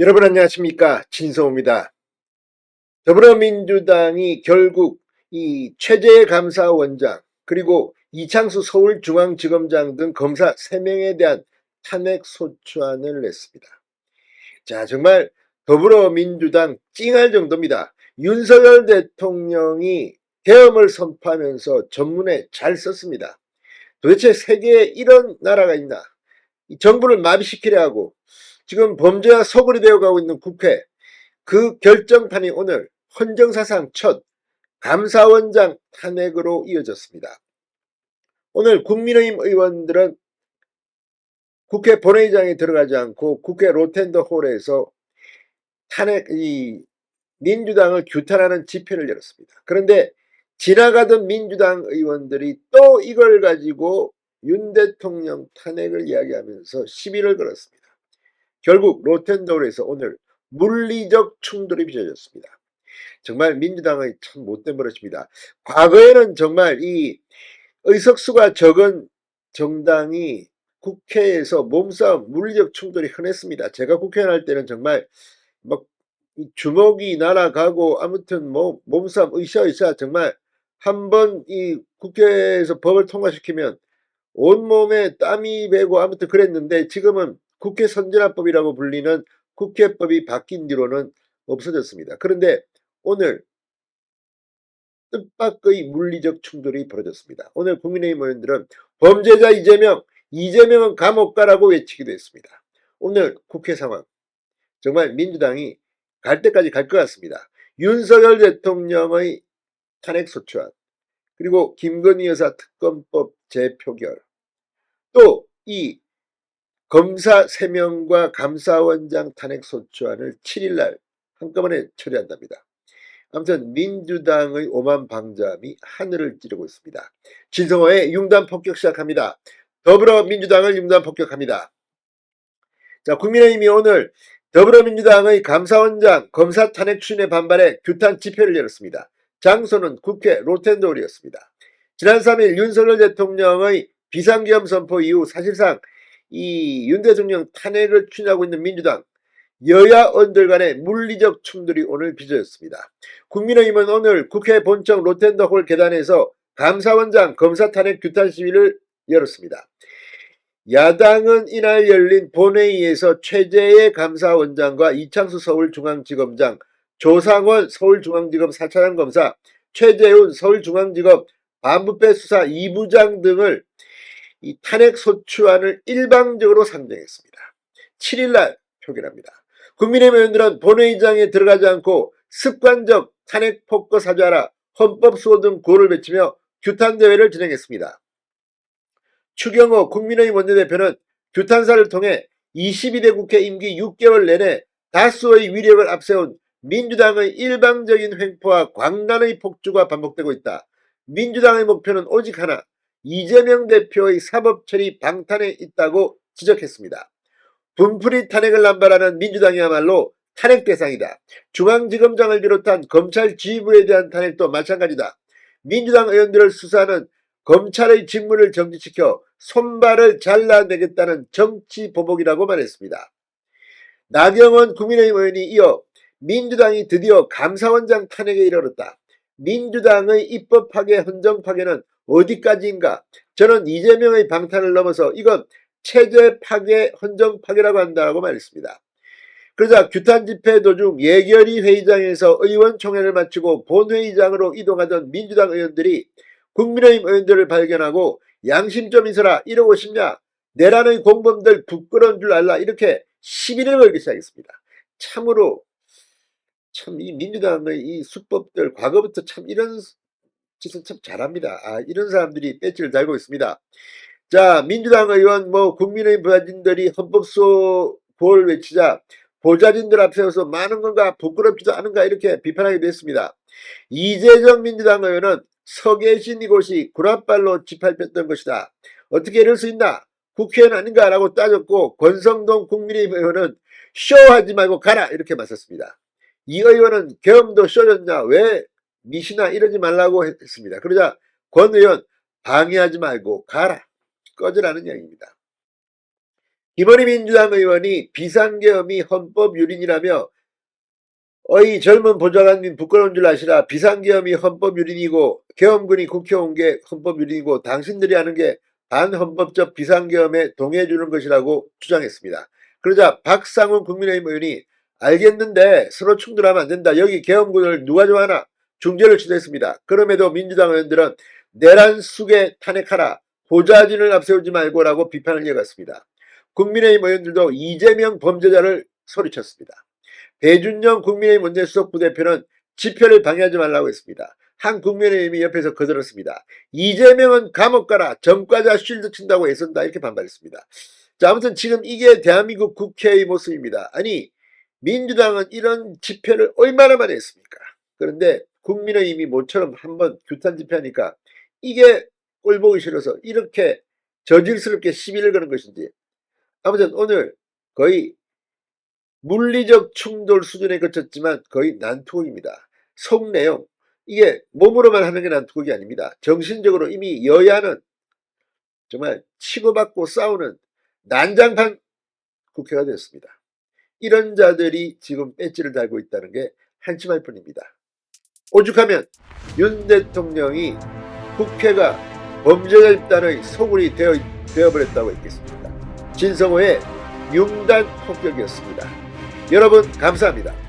여러분 안녕하십니까 진성호입니다. 더불어민주당이 결국 이 최재 감사원장 그리고 이창수 서울중앙지검장 등 검사 3명에 대한 탄핵 소추안을 냈습니다. 자 정말 더불어민주당 찡할 정도입니다. 윤석열 대통령이 계엄을 선포하면서 전문에 잘 썼습니다. 도대체 세계에 이런 나라가 있나? 이 정부를 마비시키려 하고 지금 범죄와 소굴이 되어가고 있는 국회 그 결정판이 오늘 헌정사상 첫 감사원장 탄핵으로 이어졌습니다. 오늘 국민의힘 의원들은 국회 본회의장에 들어가지 않고 국회 로텐더 홀에서 탄핵 이 민주당을 규탄하는 집회를 열었습니다. 그런데 지나가던 민주당 의원들이 또 이걸 가지고 윤 대통령 탄핵을 이야기하면서 시비를 걸었습니다. 결국 로텐더홀에서 오늘 물리적 충돌이 빚어졌습니다. 정말 민주당의 참 못된 버릇입니다. 과거에는 정말 이 의석수가 적은 정당이 국회에서 몸싸움, 물리적 충돌이 흔했습니다. 제가 국회의원 할 때는 정말 막 주먹이 날아가고 아무튼 뭐 몸싸움 으쌰으쌰 정말 한 번 이 국회에서 법을 통과시키면 온몸에 땀이 배고 아무튼 그랬는데 지금은 국회 선진화법이라고 불리는 국회법이 바뀐 뒤로는 없어졌습니다. 그런데 오늘 뜻밖의 물리적 충돌이 벌어졌습니다. 오늘 국민의힘 의원들은 범죄자 이재명, 이재명은 감옥 가라고 외치기도 했습니다. 오늘 국회 상황 정말 민주당이 갈 때까지 갈 것 같습니다. 윤석열 대통령의 탄핵소추안 그리고 김건희 여사 특검법 재표결 또 이 검사 3명과 감사원장 탄핵 소추안을 7일날 한꺼번에 처리한답니다. 아무튼 민주당의 오만 방자함이 하늘을 찌르고 있습니다. 진성호의 융단 폭격 시작합니다. 더불어민주당을 융단 폭격합니다. 자, 국민의힘이 오늘 더불어민주당의 감사원장 검사 탄핵 추진에 반발해 규탄 집회를 열었습니다. 장소는 국회 로텐도홀이었습니다. 지난 3일 윤석열 대통령의 비상계엄 선포 이후 사실상 이 윤 대통령 탄핵을 추진하고 있는 민주당 여야원들 간의 물리적 충돌이 오늘 빚어졌습니다. 국민의힘은 오늘 국회 본청 로텐더홀 계단에서 감사원장 검사 탄핵 규탄 시위를 열었습니다. 야당은 이날 열린 본회의에서 최재의 감사원장과 이창수 서울중앙지검장, 조상원 서울중앙지검 4차장 검사, 최재훈 서울중앙지검 반부패 수사 2부장 등을 이 탄핵 소추안을 일방적으로 상정했습니다. 7일날 표결합니다. 국민의힘 의원들은 본회의장에 들어가지 않고 습관적 탄핵 폭거 사죄하라 헌법 수호 등 구호를 외치며 규탄 대회를 진행했습니다. 추경호 국민의힘 원내대표는 규탄사를 통해 22대 국회 임기 6개월 내내 다수의 위력을 앞세운 민주당의 일방적인 횡포와 광란의 폭주가 반복되고 있다. 민주당의 목표는 오직 하나, 이재명 대표의 사법처리 방탄에 있다고 지적했습니다. 분풀이 탄핵을 남발하는 민주당이야말로 탄핵 대상이다. 중앙지검장을 비롯한 검찰 지휘부에 대한 탄핵도 마찬가지다. 민주당 의원들을 수사하는 검찰의 직무를 정지시켜 손발을 잘라내겠다는 정치 보복이라고 말했습니다. 나경원 국민의힘 의원이 이어 민주당이 드디어 감사원장 탄핵에 이르렀다. 민주당의 입법 파괴, 헌정 파괴는 어디까지인가? 저는 이재명의 방탄을 넘어서 이건 체제 파괴, 헌정 파괴라고 한다고 말했습니다. 그러자 규탄 집회 도중 예결위 회의장에서 의원총회를 마치고 본회의장으로 이동하던 민주당 의원들이 국민의힘 의원들을 발견하고 양심 좀 있어라 이러고 싶냐 내란의 공범들 부끄러운 줄 알라 이렇게 시비를 걸기 시작했습니다. 참으로 참 이 민주당의 이 수법들 과거부터 참 이런 짓을 참 잘합니다. 아, 이런 사람들이 배지를 달고 있습니다. 자 민주당 의원 뭐 국민의힘 부자진들이 헌법수호 구호를 외치자 보좌진들 앞세워서 많은 건가 부끄럽지도 않은가 이렇게 비판하기도 했습니다. 이재정 민주당 의원은 서 계신 이곳이 구라발로 짓밟혔던 것이다. 어떻게 이럴 수 있나? 국회의원 아닌가? 라고 따졌고 권성동 국민의힘 의원은 쇼하지 말고 가라 이렇게 맞섰습니다. 이 의원은 계엄도 쇼였냐? 왜 미시나 이러지 말라고 했습니다. 그러자 권 의원 방해하지 말고 가라. 꺼지라는 이야기입니다. 김원희 민주당 의원이 비상계엄이 헌법 유린이라며 어이 젊은 보좌관님 부끄러운 줄 아시라 비상계엄이 헌법 유린이고 계엄군이 국회 온 게 헌법 유린이고 당신들이 하는 게 반헌법적 비상계엄에 동의해 주는 것이라고 주장했습니다. 그러자 박상훈 국민의힘 의원이 알겠는데 서로 충돌하면 안 된다. 여기 계엄군을 누가 좋아하나 중재를 추대했습니다. 그럼에도 민주당 의원들은 내란 숙에 탄핵하라. 보좌진을 앞세우지 말고라고 비판을 이어갔습니다. 국민의힘 의원들도 이재명 범죄자를 소리쳤습니다. 배준영 국민의힘 원내수석 부대표는 집회를 방해하지 말라고 했습니다. 한 국민의힘이 옆에서 거들었습니다. 이재명은 감옥 가라. 전과자 쉴드 친다고 애쓴다. 이렇게 반발했습니다. 자, 아무튼 지금 이게 대한민국 국회의 모습입니다. 아니, 민주당은 이런 집회를 얼마나 많이 했습니까? 그런데 국민의힘이 모처럼 한번 규탄 집회하니까 이게 꼴보기 싫어서 이렇게 저질스럽게 시비를 거는 것인지 아무튼 오늘 거의 물리적 충돌 수준에 그쳤지만 거의 난투극입니다. 속 내용 이게 몸으로만 하는 게 난투극이 아닙니다. 정신적으로 이미 여야는 정말 치고받고 싸우는 난장판 국회가 되었습니다. 이런 자들이 지금 배지를 달고 있다는 게 한심할 뿐입니다. 오죽하면 윤 대통령이 국회가 범죄자 집단의 소굴이 되어, 되어버렸다고 했겠습니까? 진성호의 융단 폭격이었습니다. 여러분 감사합니다.